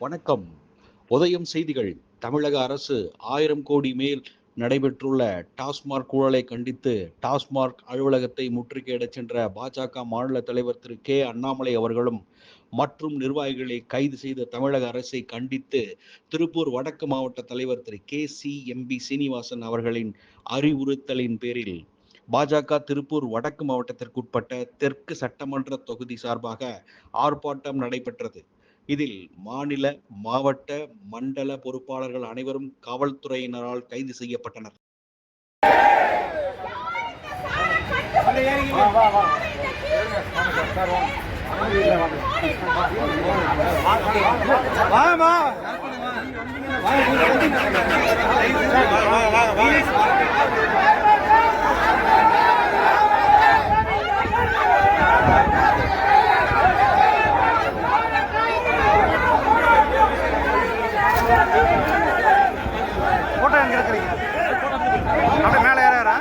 வணக்கம். உதயம் செய்திகள். தமிழக அரசு ஆயிரம் கோடி மேல் நடைபெற்றுள்ள டாஸ்மாக் ஊழலை கண்டித்து டாஸ்மாக் அலுவலகத்தை முற்றுகையிடச் சென்ற பாஜக மாநில தலைவர் திரு கே அண்ணாமலை அவர்களும் மற்றும் நிர்வாகிகளை கைது செய்த தமிழக அரசை கண்டித்து திருப்பூர் வடக்கு மாவட்ட தலைவர் Thiru K C MP Srinivasan அவர்களின் அறிவுறுத்தலின் பேரில் பாஜக திருப்பூர் வடக்கு மாவட்டத்திற்குட்பட்ட தெற்கு சட்டமன்ற தொகுதி சார்பாக ஆர்ப்பாட்டம் நடைபெற்றது. இதில் மாநில மாவட்ட மண்டல பொறுப்பாளர்கள் அனைவரும் காவல்துறையினரால் கைது செய்யப்பட்டனர். வாமா இருக்கிறீங்க அப்படியே மேலே ஏறாரா?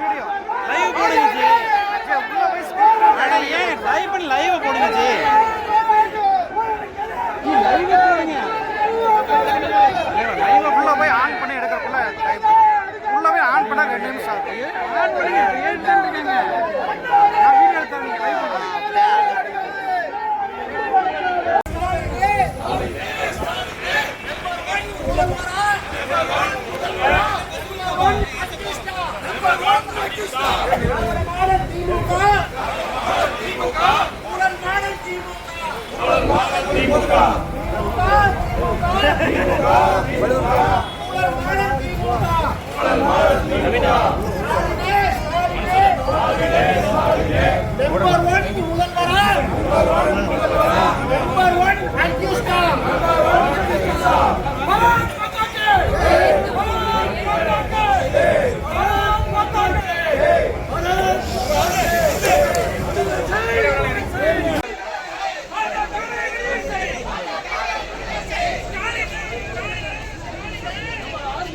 வீடியோ. லைவ் போடுங்க ஜி லைவ் பண்ணி போடுங்க. லைவ் உள்ள போய் ஆன் பண்ணி எடுக்கறதுக்குள்ள போய் ஆன் பண்ணா ரெண்டு நிமிஷம் ஆகும். ஆன் பண்ணுங்க. திமுக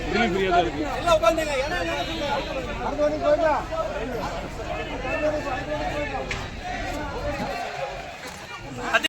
ஃப்ரீ ஃப்ரீயாக தான் இருக்குது